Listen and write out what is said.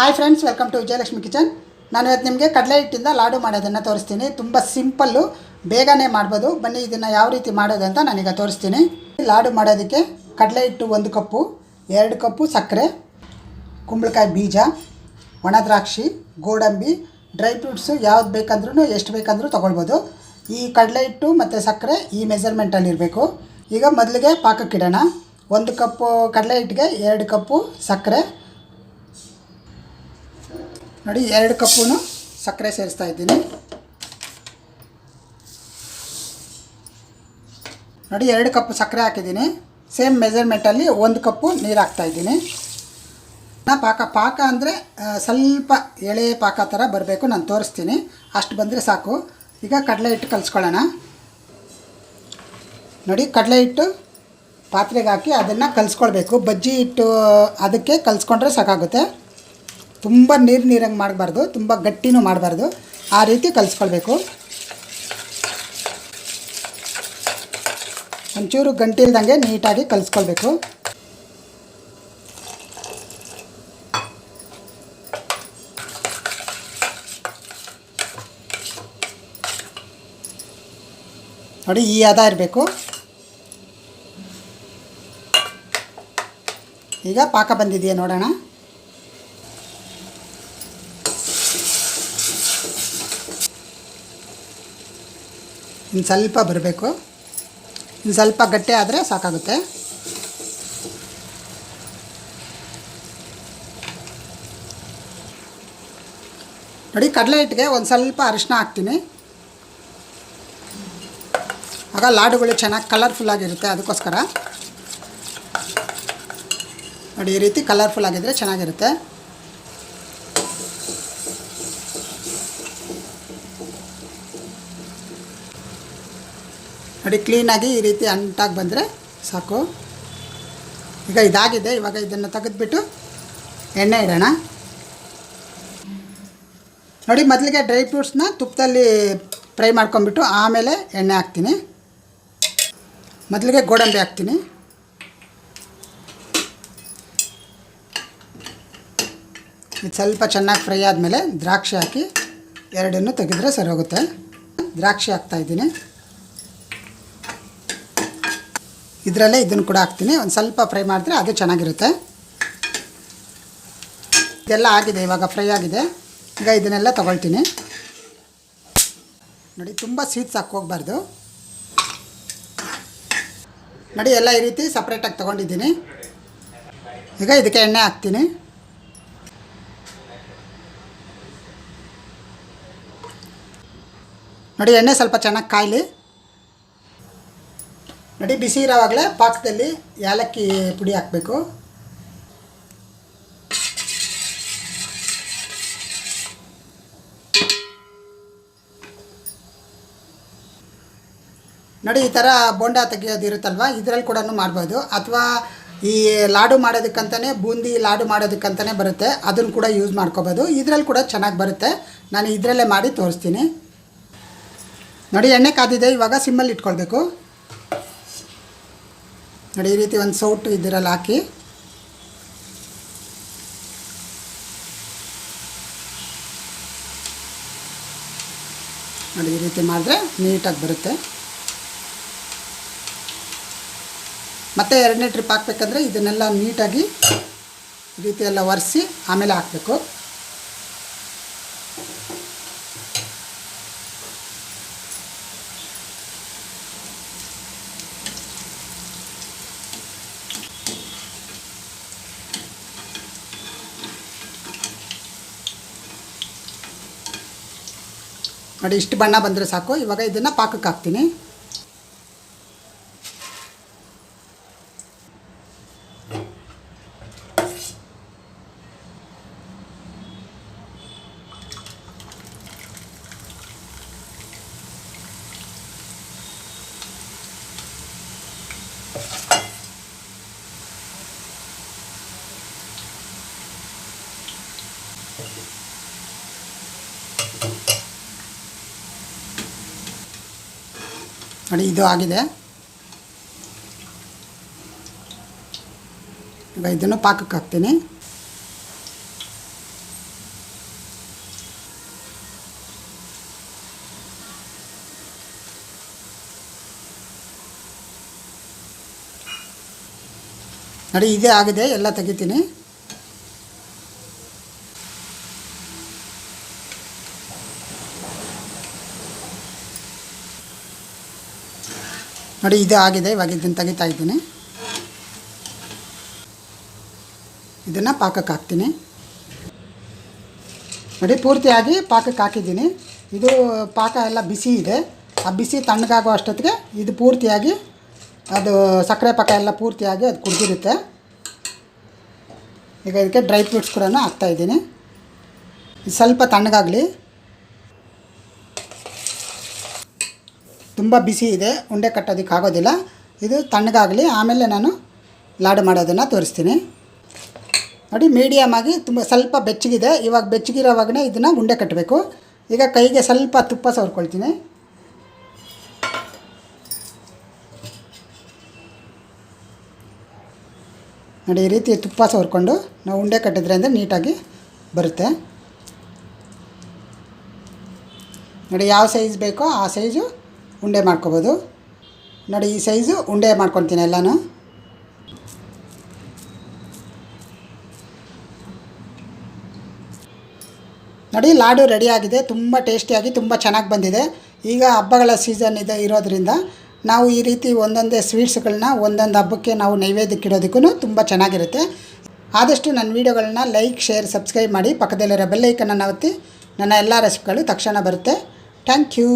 Hi friends welcome to Vijayalakshmi kitchen ನಾನು ಇವತ್ತು ನಿಮಗೆ ಕಡಲೆ ಹಿಟ್ಟಿಂದ ಲಾಡು ಮಾಡೋದನ್ನು ತೋರಿಸ್ತೀನಿ. ತುಂಬ ಸಿಂಪಲ್ಲು ಬೇಗನೆ ಮಾಡ್ಬೋದು. ಬನ್ನಿ, ಇದನ್ನು ಯಾವ ರೀತಿ ಮಾಡೋದು ಅಂತ ನಾನೀಗ ತೋರಿಸ್ತೀನಿ. ಲಾಡು ಮಾಡೋದಕ್ಕೆ ಕಡಲೆ ಹಿಟ್ಟು ಒಂದು ಕಪ್ಪು, ಎರಡು ಕಪ್ಪು ಸಕ್ಕರೆ, ಕುಂಬಳಕಾಯಿ ಬೀಜ, ಒಣ ದ್ರಾಕ್ಷಿ, ಗೋಡಂಬಿ ಡ್ರೈ ಫ್ರೂಟ್ಸು ಯಾವ್ದು ಬೇಕಂದ್ರೂ ಎಷ್ಟು ಬೇಕಂದ್ರೂ ತೊಗೊಳ್ಬೋದು. ಈ ಕಡಲೆ ಹಿಟ್ಟು ಮತ್ತು ಸಕ್ಕರೆ ಈ ಮೆಸರ್ಮೆಂಟಲ್ಲಿ ಇರಬೇಕು. ಈಗ ಮೊದಲಿಗೆ ಪಾಕಕ್ಕಿಡೋಣ. ಒಂದು ಕಪ್ಪು ಕಡಲೆ ಹಿಟ್ಟಿಗೆ ಎರಡು ಕಪ್ಪು ಸಕ್ಕರೆ ನೋಡಿ, ಎರಡು ಕಪ್ಪು ಸಕ್ಕರೆ ಸೇರಿಸ್ತಾ ಇದ್ದೀನಿ. ನೋಡಿ, ಎರಡು ಕಪ್ ಸಕ್ಕರೆ ಹಾಕಿದ್ದೀನಿ. ಸೇಮ್ ಮೆಜರ್ಮೆಂಟಲ್ಲಿ ಒಂದು ಕಪ್ಪು ನೀರು ಹಾಕ್ತಾಯಿದ್ದೀನಿ ನಾ ಪಾಕ ಪಾಕ ಅಂದರೆ ಸ್ವಲ್ಪ ಎಳೆ ಪಾಕ ಥರ ಬರಬೇಕು, ನಾನು ತೋರಿಸ್ತೀನಿ. ಅಷ್ಟು ಬಂದರೆ ಸಾಕು. ಈಗ ಕಡಲೆ ಹಿಟ್ಟು ಕಲಿಸ್ಕೊಳ್ಳೋಣ. ನೋಡಿ, ಕಡಲೆ ಹಿಟ್ಟು ಪಾತ್ರೆಗೆ ಹಾಕಿ ಅದನ್ನು ಕಲಿಸ್ಕೊಳ್ಬೇಕು. ಬಜ್ಜಿ ಹಿಟ್ಟು ಅದಕ್ಕೆ ಕಲಿಸ್ಕೊಂಡ್ರೆ ಸಾಕಾಗುತ್ತೆ. ತುಂಬ ನೀರು ನೀರಂಗೆ ಮಾಡಬಾರ್ದು, ತುಂಬ ಗಟ್ಟಿನೂ ಮಾಡಬಾರ್ದು. ಆ ರೀತಿ ಕಲಿಸ್ಕೊಳ್ಬೇಕು. ಒಂಚೂರು ಗಂಟಿಲ್ದಂಗೆ ನೀಟಾಗಿ ಕಲಿಸ್ಕೊಳ್ಬೇಕು. ನೋಡಿ, ಈ ಅದ ಇರಬೇಕು. ಈಗ ಪಾಕ ಬಂದಿದೆಯಾ ನೋಡೋಣ. ಇನ್ನು ಸ್ವಲ್ಪ ಬರಬೇಕು. ಇನ್ನು ಸ್ವಲ್ಪ ಗಟ್ಟಿ ಆದರೆ ಸಾಕಾಗುತ್ತೆ. ನೋಡಿ, ಕಡಲೆ ಹಿಟ್ಟಿಗೆ ಒಂದು ಸ್ವಲ್ಪ ಅರಿಶಿನ ಹಾಕ್ತೀನಿ. ಆಗ ಲಾಡುಗಳು ಚೆನ್ನಾಗಿ ಕಲರ್ಫುಲ್ ಆಗಿರುತ್ತೆ ಅದಕ್ಕೋಸ್ಕರ. ನೋಡಿ, ಈ ರೀತಿ ಕಲರ್ಫುಲ್ ಆಗಿದ್ದರೆ ಚೆನ್ನಾಗಿರುತ್ತೆ. ನೋಡಿ ಕ್ಲೀನಾಗಿ ಈ ರೀತಿ ಅಂಟಾಗಿ ಬಂದರೆ ಸಾಕು. ಈಗ ಇದಾಗಿದೆ, ಇವಾಗ ಇದನ್ನು ತೆಗೆದುಬಿಟ್ಟು ಎಣ್ಣೆ ಇಡೋಣ. ನೋಡಿ, ಮೊದಲಿಗೆ ಡ್ರೈ ಫ್ರೂಟ್ಸ್ನ ತುಪ್ಪದಲ್ಲಿ ಫ್ರೈ ಮಾಡ್ಕೊಂಬಿಟ್ಟು ಆಮೇಲೆ ಎಣ್ಣೆ ಹಾಕ್ತೀನಿ. ಮೊದಲಿಗೆ ಗೋಡಂಬಿ ಹಾಕ್ತೀನಿ. ಇದು ಸ್ವಲ್ಪ ಚೆನ್ನಾಗಿ ಫ್ರೈ ಆದಮೇಲೆ ದ್ರಾಕ್ಷಿ ಹಾಕಿ ಎರಡನ್ನು ತೆಗೆದ್ರೆ ಸರಿ ಹೋಗುತ್ತೆ ದ್ರಾಕ್ಷಿ ಹಾಕ್ತಾಯಿದ್ದೀನಿ ಇದರಲ್ಲೇ ಇದನ್ನು ಕೂಡ ಹಾಕ್ತೀನಿ. ಒಂದು ಸ್ವಲ್ಪ ಫ್ರೈ ಮಾಡಿದ್ರೆ ಅದು ಚೆನ್ನಾಗಿರುತ್ತೆ. ಇದೆಲ್ಲ ಆಗಿದೆ, ಇವಾಗ ಫ್ರೈ ಆಗಿದೆ. ಈಗ ಇದನ್ನೆಲ್ಲ ತೊಗೊಳ್ತೀನಿ. ನೋಡಿ, ತುಂಬ ಸ್ವೀಟ್ಸ್ ಹಾಕೋಗ್ಬಾರ್ದು ನೋಡಿ, ಎಲ್ಲ ಈ ರೀತಿ ಸಪ್ರೇಟಾಗಿ ತೊಗೊಂಡಿದ್ದೀನಿ. ಈಗ ಇದಕ್ಕೆ ಎಣ್ಣೆ ಹಾಕ್ತೀನಿ. ನೋಡಿ, ಎಣ್ಣೆ ಸ್ವಲ್ಪ ಚೆನ್ನಾಗಿ ಕಾಯಲಿ. ನೋಡಿ, ಬಿಸಿ ಇರೋವಾಗಲೇ ಪಾಕದಲ್ಲಿ ಏಲಕ್ಕಿ ಪುಡಿ ಹಾಕಬೇಕು. ನೋಡಿ, ಈ ಥರ ಬೋಂಡ ತೆಗೆಯೋದು ಇರುತ್ತಲ್ವ? ಇದರಲ್ಲಿ ಕೂಡ ಮಾಡ್ಬೋದು. ಅಥವಾ ಈ ಲಾಡು ಮಾಡೋದಕ್ಕಂತಲೇ ಬೂಂದಿ ಲಾಡು ಮಾಡೋದಕ್ಕಂತಲೇ ಬರುತ್ತೆ. ಅದನ್ನು ಕೂಡ ಯೂಸ್ ಮಾಡ್ಕೋಬೋದು. ಇದರಲ್ಲಿ ಕೂಡ ಚೆನ್ನಾಗಿ ಬರುತ್ತೆ. ನಾನು ಇದರಲ್ಲೇ ಮಾಡಿ ತೋರಿಸ್ತೀನಿ. ನೋಡಿ, ಎಣ್ಣೆ ಕಾದಿದೆ. ಇವಾಗ ಸಿಮ್ಮಲ್ಲಿ ಇಟ್ಕೊಳ್ಬೇಕು. ನೋಡಿ, ಈ ರೀತಿ ಒಂದು ಸೌಟು ಇದರಲ್ಲಿ ಹಾಕಿ. ನೋಡಿ, ಈ ರೀತಿ ಮಾಡಿದ್ರೆ ನೀಟಾಗಿ ಬರುತ್ತೆ. ಮತ್ತೆ ಎರಡನೇ ಟ್ರಿಪ್ ಹಾಕ್ಬೇಕಂದ್ರೆ ಇದನ್ನೆಲ್ಲ ನೀಟಾಗಿ ಈ ರೀತಿ ಒರೆಸಿ ಆಮೇಲೆ ಹಾಕಬೇಕು. ನೋಡಿ ಇಷ್ಟು ಬಣ್ಣ ಬಂದರೆ ಸಾಕು. ಇವಾಗ ಇದನ್ನು ಪಾಕಕ್ಕೆ ಹಾಕ್ತೀನಿ. ನೋಡಿ ಇದು ಆಗಿದೆ. ಈಗ ಇದನ್ನು ಪಾಕಕ್ಕೆ ಹಾಕ್ತೀನಿ. ನೋಡಿ ಇದೇ ಆಗಿದೆ ಎಲ್ಲ ತೆಗಿತೀನಿ. ನೋಡಿ, ಇದು ಆಗಿದೆ, ಇವಾಗ ಇದನ್ನು ತೆಗಿತಾ ಇದ್ದೀನಿ. ಇದನ್ನು ಪಾಕಕ್ಕೆ ಹಾಕ್ತೀನಿ. ನೋಡಿ, ಪೂರ್ತಿಯಾಗಿ ಪಾಕಕ್ಕೆ ಹಾಕಿದ್ದೀನಿ. ಇದು ಪಾಕ ಎಲ್ಲ ಬಿಸಿ ಇದೆ. ಆ ಬಿಸಿ ತಣ್ಣಗಾಗೋ ಅಷ್ಟೊತ್ತಿಗೆ ಇದು ಪೂರ್ತಿಯಾಗಿ, ಅದು ಸಕ್ಕರೆ ಪಾಕ ಎಲ್ಲ ಪೂರ್ತಿಯಾಗಿ ಅದು ಕುಡಿದಿರುತ್ತೆ. ಈಗ ಇದಕ್ಕೆ ಡ್ರೈ ಫ್ರೂಟ್ಸ್ ಕೂಡ ಹಾಕ್ತಾಯಿದ್ದೀನಿ ಸ್ವಲ್ಪ ತಣ್ಣಗಾಗಲಿ. ತುಂಬ ಬಿಸಿ ಇದೆ, ಉಂಡೆ ಕಟ್ಟೋದಕ್ಕೆ ಆಗೋದಿಲ್ಲ. ಇದು ತಣ್ಣಗಾಗಲಿ, ಆಮೇಲೆ ನಾನು ಲಾಡು ಮಾಡೋದನ್ನು ತೋರಿಸ್ತೀನಿ. ನೋಡಿ ಮೀಡಿಯಮ್ ಆಗಿ ತುಂಬ ಸ್ವಲ್ಪ ಬೆಚ್ಚಗಿದೆ. ಇವಾಗ ಬೆಚ್ಚಗಿರೋವಾಗನೇ ಇದನ್ನು ಉಂಡೆ ಕಟ್ಟಬೇಕು. ಈಗ ಕೈಗೆ ಸ್ವಲ್ಪ ತುಪ್ಪ ಸವರ್ಕೊಳ್ತೀನಿ. ನೋಡಿ, ಈ ರೀತಿ ತುಪ್ಪ ಸವರ್ಕೊಂಡು ನಾವು ಉಂಡೆ ಕಟ್ಟಿದ್ರೆ ಅಂದರೆ ನೀಟಾಗಿ ಬರುತ್ತೆ. ನೋಡಿ, ಯಾವ ಸೈಜ್ ಬೇಕೋ ಆ ಸೈಜು ಉಂಡೆ ಮಾಡ್ಕೋಬೋದು. ನೋಡಿ, ಈ ಸೈಜು ಉಂಡೆ ಮಾಡ್ಕೊತೀನಿ ಎಲ್ಲನೂ. ನೋಡಿ, ಲಾಡು ರೆಡಿಯಾಗಿದೆ. ತುಂಬ ಟೇಸ್ಟಿಯಾಗಿ, ತುಂಬ ಚೆನ್ನಾಗಿ ಬಂದಿದೆ. ಈಗ ಹಬ್ಬಗಳ ಸೀಸನ್ ಇದೆ ಇರೋದರಿಂದ ನಾವು ಈ ರೀತಿ ಒಂದೊಂದೇ ಸ್ವೀಟ್ಸ್ಗಳನ್ನ ಒಂದೊಂದು ಹಬ್ಬಕ್ಕೆ ನಾವು ನೈವೇದ್ಯಕ್ಕೆ ಇಡೋದಕ್ಕೂ ತುಂಬ ಚೆನ್ನಾಗಿರುತ್ತೆ. ಆದಷ್ಟು ನನ್ನ ವೀಡಿಯೋಗಳನ್ನ ಲೈಕ್, ಶೇರ್, ಸಬ್ಸ್ಕ್ರೈಬ್ ಮಾಡಿ ಪಕ್ಕದಲ್ಲಿರೋ ಬೆಲ್ಲೈಕನ್ನು ಒತ್ತಿ. ನನ್ನ ಎಲ್ಲ ರೆಸಿಪಿಗಳು ತಕ್ಷಣ ಬರುತ್ತೆ. Thank you.